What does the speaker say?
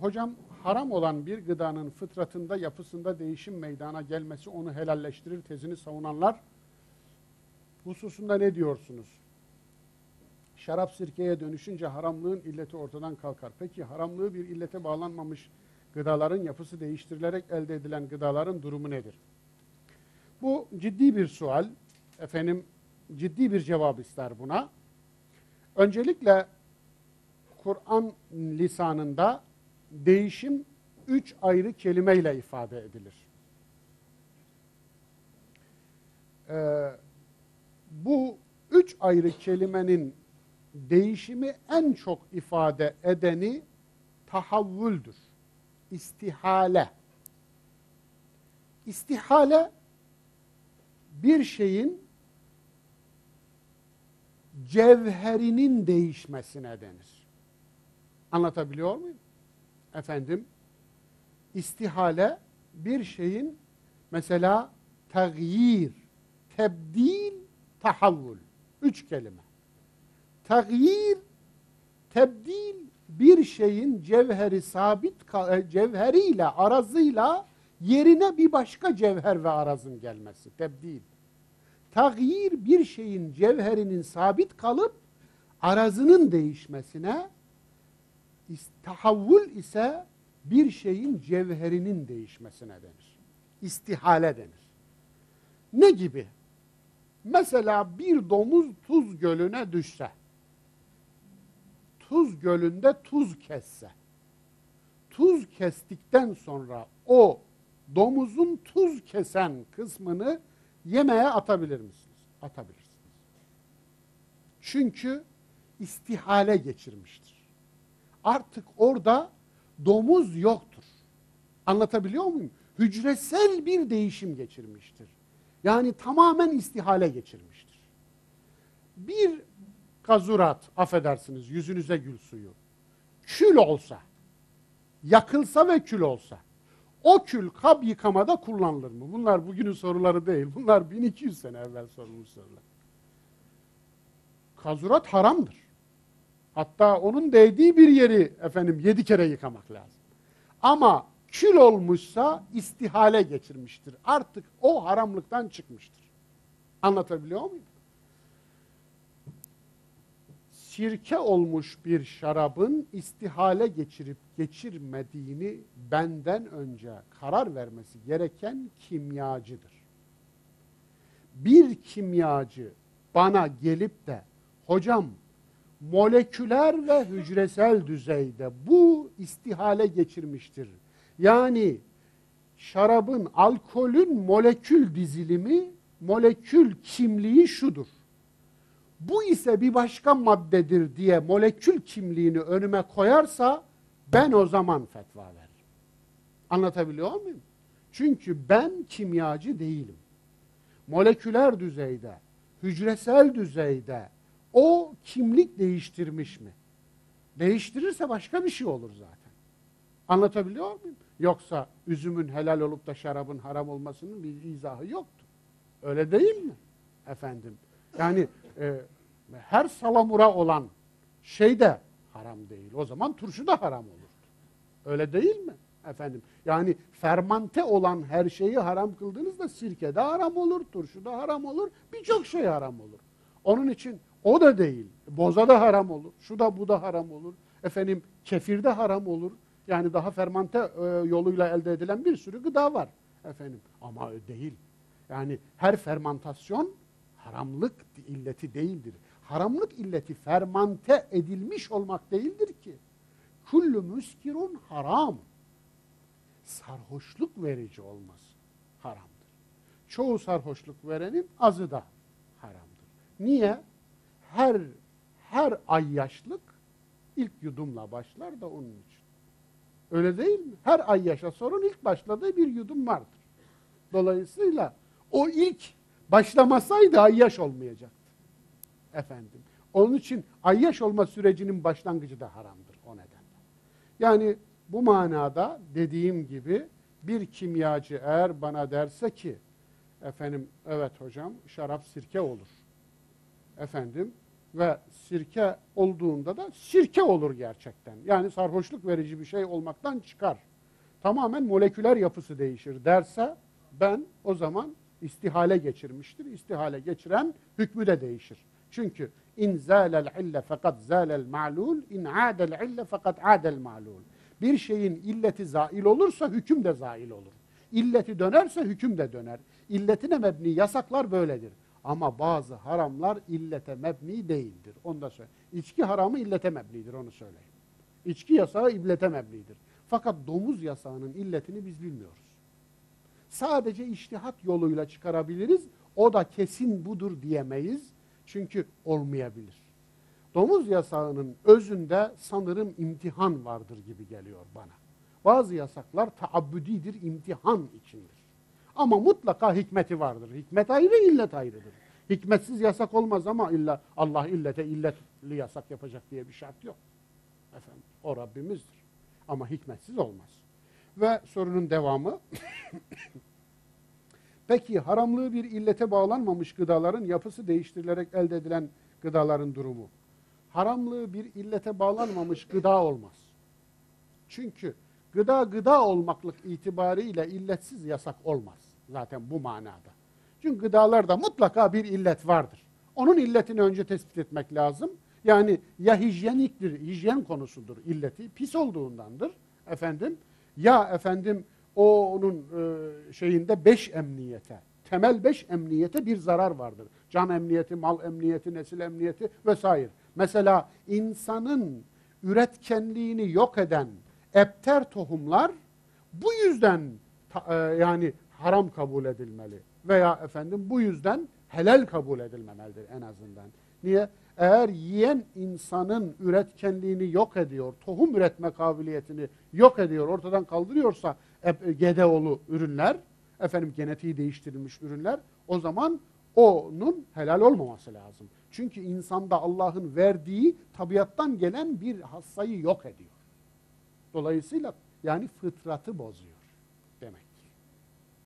hocam haram olan bir gıdanın fıtratında yapısında değişim meydana gelmesi onu helalleştirir tezini savunanlar hususunda ne diyorsunuz? Şarap sirkeye dönüşünce haramlığın illeti ortadan kalkar. Peki haramlığı bir illete bağlanmamış gıdaların yapısı değiştirilerek elde edilen gıdaların durumu nedir? Bu ciddi bir sual. Efendim ciddi bir cevap ister buna. Öncelikle Kur'an lisanında değişim üç ayrı kelimeyle ifade edilir. Ee, bu üç ayrı kelimenin değişimi en çok ifade edeni tahavvüldür. İstihale. İstihale bir şeyin cevherinin değişmesine denir. Anlatabiliyor muyum? Efendim, istihale bir şeyin mesela tagyir, tebdil, tahavvül. Üç kelime. Tagyir, tebdil bir şeyin cevheri sabit e, cevheriyle, arazıyla yerine bir başka cevher ve arazın gelmesi. Tebdil. Tagyir bir şeyin cevherinin sabit kalıp arazının değişmesine, tahavvül ise bir şeyin cevherinin değişmesine denir. İstihale denir. Ne gibi? Mesela bir domuz tuz gölüne düşse, tuz gölünde tuz kesse, tuz kestikten sonra o domuzun tuz kesen kısmını yemeğe atabilir misiniz? Atabilirsiniz. Çünkü istihale geçirmiştir. Artık orada domuz yoktur. Anlatabiliyor muyum? Hücresel bir değişim geçirmiştir. Yani tamamen istihale geçirmiştir. Bir kazurat, affedersiniz yüzünüze gül suyu, kül olsa, yakılsa ve kül olsa, o kül kab yıkamada kullanılır mı? Bunlar bugünün soruları değil. Bunlar 1200 sene evvel sorulmuş sorular. Kazurat haramdır. Hatta onun değdiği bir yeri efendim yedi kere yıkamak lazım. Ama kül olmuşsa istihale geçirmiştir. Artık o haramlıktan çıkmıştır. Anlatabiliyor muyum? Sirke olmuş bir şarabın istihale geçirip geçirmediğini benden önce karar vermesi gereken kimyacıdır. Bir kimyacı bana gelip de hocam moleküler ve hücresel düzeyde bu istihale geçirmiştir. Yani şarabın, alkolün molekül dizilimi, molekül kimliği şudur. Bu ise bir başka maddedir diye molekül kimliğini önüme koyarsa ben o zaman fetva veririm. Anlatabiliyor muyum? Çünkü ben kimyacı değilim. Moleküler düzeyde, hücresel düzeyde o kimlik değiştirmiş mi? Değiştirirse başka bir şey olur zaten. Anlatabiliyor muyum? Yoksa üzümün helal olup da şarabın haram olmasının bir izahı yoktu. Öyle değil mi? Efendim. Yani e, her salamura olan şey de haram değil. O zaman turşu da haram olurdu. Öyle değil mi? Efendim. Yani fermante olan her şeyi haram kıldığınızda sirke de haram olur, turşu da haram olur, birçok şey haram olur. Onun için o da değil. Boza da haram olur. Şu da bu da haram olur. Efendim kefir de haram olur. Yani daha fermante e, yoluyla elde edilen bir sürü gıda var. Efendim ama değil. Yani her fermantasyon haramlık illeti değildir. Haramlık illeti fermante edilmiş olmak değildir ki. Kullu müskirun haram. Sarhoşluk verici olmaz haramdır. Çoğu sarhoşluk verenin azı da haramdır. Niye? Her her ay yaşlık ilk yudumla başlar da onun için. Öyle değil mi? Her ay yaşa sorun ilk başladığı bir yudum vardır. Dolayısıyla o ilk başlamasaydı ay yaş olmayacaktı. Efendim. Onun için ay yaş olma sürecinin başlangıcı da haramdır o nedenle. Yani bu manada dediğim gibi bir kimyacı eğer bana derse ki efendim evet hocam şarap sirke olur. Efendim ve sirke olduğunda da sirke olur gerçekten. Yani sarhoşluk verici bir şey olmaktan çıkar. Tamamen moleküler yapısı değişir derse ben o zaman istihale geçirmiştir. İstihale geçiren hükmü de değişir. Çünkü in zâlel ille fakat zâlel ma'lul, in âdel ille fakat âdel ma'lul. Bir şeyin illeti zail olursa hüküm de zail olur. İlleti dönerse hüküm de döner. İlletine mebni yasaklar böyledir. Ama bazı haramlar illete mebni değildir. Onu da söyle. İçki haramı illete mebnidir onu söyleyeyim. İçki yasağı illete mebnidir. Fakat domuz yasağının illetini biz bilmiyoruz. Sadece iştihat yoluyla çıkarabiliriz. O da kesin budur diyemeyiz. Çünkü olmayabilir. Domuz yasağının özünde sanırım imtihan vardır gibi geliyor bana. Bazı yasaklar taabbüdidir, imtihan içindir. Ama mutlaka hikmeti vardır. Hikmet ayrı, illet ayrıdır. Hikmetsiz yasak olmaz ama illa Allah illete illetli yasak yapacak diye bir şart yok. Efendim, o Rabbimizdir. Ama hikmetsiz olmaz. Ve sorunun devamı Peki haramlığı bir illete bağlanmamış gıdaların yapısı değiştirilerek elde edilen gıdaların durumu. Haramlığı bir illete bağlanmamış gıda olmaz. Çünkü gıda gıda olmaklık itibariyle illetsiz yasak olmaz. Zaten bu manada. Çünkü gıdalarda mutlaka bir illet vardır. Onun illetini önce tespit etmek lazım. Yani ya hijyeniktir, hijyen konusudur illeti, pis olduğundandır efendim. Ya efendim o onun e, şeyinde beş emniyete, temel beş emniyete bir zarar vardır. Can emniyeti, mal emniyeti, nesil emniyeti vesaire. Mesela insanın üretkenliğini yok eden epter tohumlar bu yüzden ta, e, yani haram kabul edilmeli veya efendim bu yüzden helal kabul edilmemelidir en azından. Niye? Eğer yiyen insanın üretkenliğini yok ediyor, tohum üretme kabiliyetini yok ediyor, ortadan kaldırıyorsa GDO'lu ürünler, efendim genetiği değiştirilmiş ürünler, o zaman onun helal olmaması lazım. Çünkü insanda Allah'ın verdiği tabiattan gelen bir hassayı yok ediyor. Dolayısıyla yani fıtratı bozuyor.